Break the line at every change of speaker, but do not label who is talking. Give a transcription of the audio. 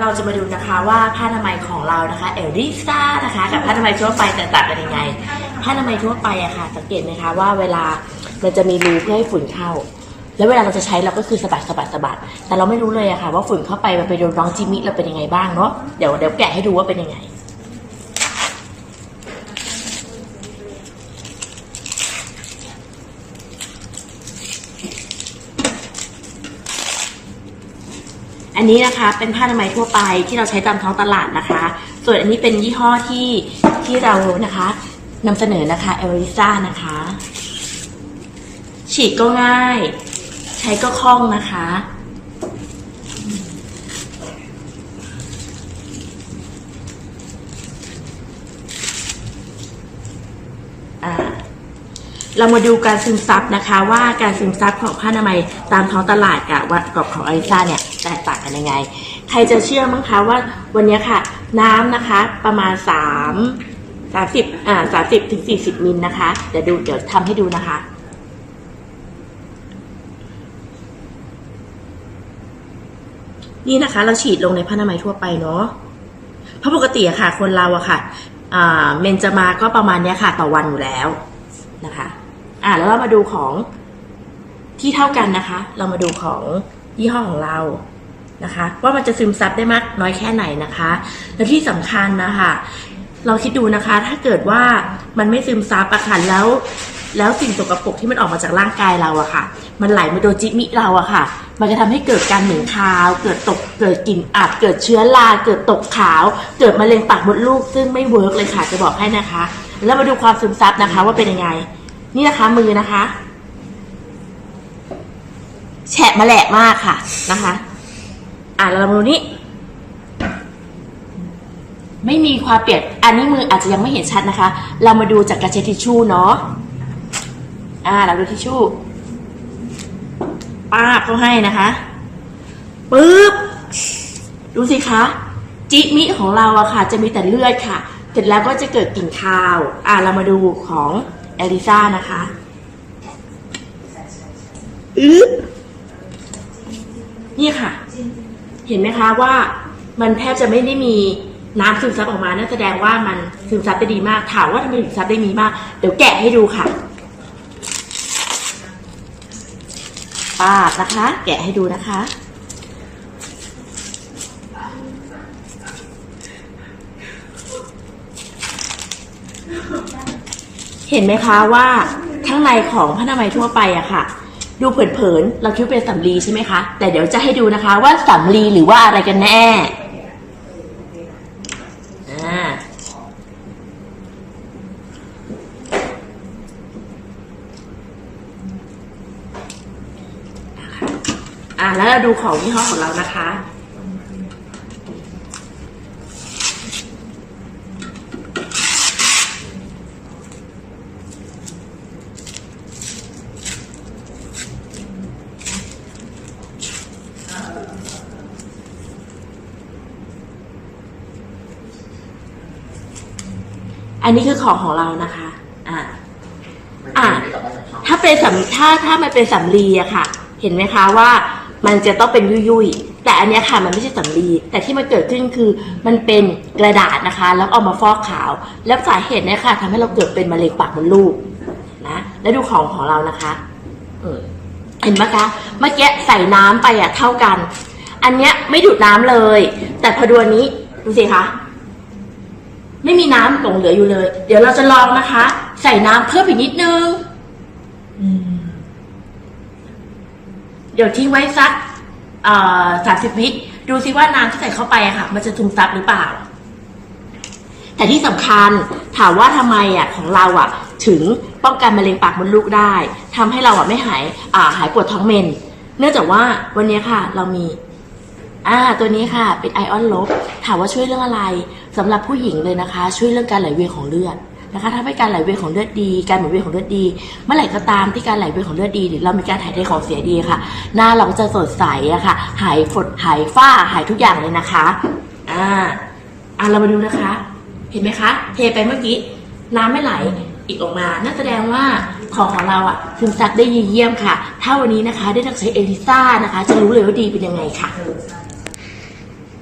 เราจะมาดูนะคะว่าผ้าอนามัยของเรานะคะเอลดิซ่านะคะกับผ้าอนามัยทั่วไปแตกต่างกันยังไงผ้าอนามัยทั่วไปอะค่ะสังเกตไหมคะว่าเวลามันจะมีรูเพื่อให้ฝุ่นเข้า แล้วเวลาเราจะใช้เราก็คือสะบัดสะบัดสะบัด แต่เราไม่รู้เลยอะค่ะ ว่าฝุ่นเข้าไปมันไปโดนน้องจิมิเราเป็นยังไงบ้างเนาะเดี๋ยวเดี๋ยวแกะให้ดูว่าเป็นยังไง อันนี้นะคะเป็นผ้าอนามัยทั่วไปที่เราใช้ตามท้องตลาดนะคะ ส่วนอันนี้เป็นยี่ห้อที่ที่เรานะคะนำเสนอนะคะเอลิซ่านะคะ ฉีดก็ง่าย ใช้ก็คล่องนะคะ อ่า เรามาดูการซึมซับนะคะว่าการซึมซับของผ้าอนามัยตามท้องตลาดกับวัดกับของอลิซ่าเนี่ยแตกต่างกันยังไง ใครจะเชื่อมั้งคะว่าวันนี้ค่ะ น้ำนะคะประมาณ 3 30อ่า30ถึง40มิลนะคะเดี๋ยวดูเดี๋ยวทำให้ดูนะคะ นี่นะคะ เราฉีดลงในผ้าอนามัยทั่วไปเนาะเพราะปกติอะค่ะ คนเราอะค่ะเมนจะมาก็ประมาณเนี้ยค่ะ ต่อวันอยู่แล้วนะคะ อ่าแล้วเรามาดูของที่เท่ากันนะคะ เรามาดูของยี่ห้อของเรานะคะ ว่ามันจะซึมซับได้มากน้อยแค่ไหนนะคะ และที่สำคัญนะคะ เราคิดดูนะคะ ถ้าเกิดว่ามันไม่ซึมซับอะค่ะแล้ว แล้วสิ่งสกปรกที่มันออกมาจากร่างกายเราอะค่ะ มันไหลมาโดนจิมิเราอะค่ะ มันจะทำให้เกิดการเหม็นคาว เกิดตกเกิดกลิ่นอับเกิดเชื้อราเกิดตกขาว เกิดมะเร็งปากมดลูกซึ่งไม่เวิร์กเลยค่ะจะบอกให้นะคะ แล้วมาดูความซึมซับนะคะว่าเป็นยังไง นี่นะคะมือนะคะแฉะมาแหลกมากค่ะนะคะ อ่าเรามาดูนี่ไม่มีความเปียกอันนี้มืออาจจะยังไม่เห็นชัดนะคะ เรามาดูจากกระเช็ดทิชชู่เนาะอ่า เราดูทิชชู่ป้าเขาให้นะคะปึ๊บดูสิคะจิมิของเราอะค่ะ จะมีแต่เลือดค่ะ เสร็จแล้วก็จะเกิดกลิ่นคาว อ่าเรามาดูของ เอลิซ่านะคะอึ๊บนี่ค่ะ เห็นไหมคะว่ามันแทบจะไม่ได้มีน้ำซึมซับออกมานั่นแสดงว่ามันซึมซับได้ดีมาก ถามว่าทำไมถึงซับได้ดีมาก เดี๋ยวแกะให้ดูค่ะปาดนะคะ แกะให้ดูนะคะ เห็นไหมคะว่าข้างในของผ้าอนามัยทั่วไปอะค่ะ ดูเผินๆเราคิดว่าเป็นสำลีใช่ไหมคะ แต่เดี๋ยวจะให้ดูนะคะว่าสำลีหรือว่าอะไรกันแน่อ่าอ่าแล้วเราดูของยี่ห้อของเรานะคะ อันนี้คือของของเรานะคะ อ่า อะถ้าเป็นสำถ้าถ้ามันเป็นสำลีอะค่ะ เห็นไหมคะว่ามันจะต้องเป็นยุยๆ แต่อันนี้ค่ะมันไม่ใช่สำลี แต่ที่มันเกิดขึ้นคือมันเป็นกระดาษนะคะ แล้วเอามาฟอกขาว แล้วสาเหตุเนี่ยค่ะทำให้เราเกิดเป็นมะเร็งปากมดลูกนะ แล้วดูของของเรานะคะเห็นไหมคะ เมื่อกี้ใส่น้ำไปอะเท่ากัน อันเนี้ยไม่ดูดน้ำเลย แต่พอดูอันนี้ดูสิคะ ไม่มีน้ำหลงเหลืออยู่เลย เดี๋ยวเราจะลองนะคะ ใส่น้ำเพิ่มอีกนิดนึง เดี๋ยวทิ้งไว้สักสามสิบวิดูซิว่าน้ำที่ใส่เข้าไปอะค่ะ มันจะซึมซับหรือเปล่า แต่ที่สำคัญถามว่าทำไมอะของเราอะถึงป้องกันมะเร็งปากมดลูกได้ทำให้เราอะไม่หายอ่าหายปวดท้องเมน เนื่องจากว่าวันนี้ค่ะ เรามี อ่าตัวนี้ค่ะเป็นไอออนลบถามว่าช่วยเรื่องอะไรสำหรับผู้หญิงเลยนะคะ ช่วยเรื่องการไหลเวียนของเลือดนะคะทำให้การไหลเวียนของเลือดดี การหมุนเวียนของเลือดดี เมื่อไหร่ก็ตามที่การไหลเวียนของเลือดดีหรือเรามีการถ่ายเทของเสียดีค่ะ หน้าเราก็จะสดใสอะค่ะ หายฝดหายฝ้าหายทุกอย่างเลยนะคะอ่าอ่าเรามาดูนะคะ เห็นไหมคะ เทไปเมื่อกี้น้ำไม่ไหลอีกออกมานั่นแสดงว่าของของเราอะซึมซับได้เยี่ยมค่ะ ถ้าวันนี้นะคะได้นักใช้เอลิซ่านะคะ จะรู้เลยว่าดีเป็นยังไงค่ะ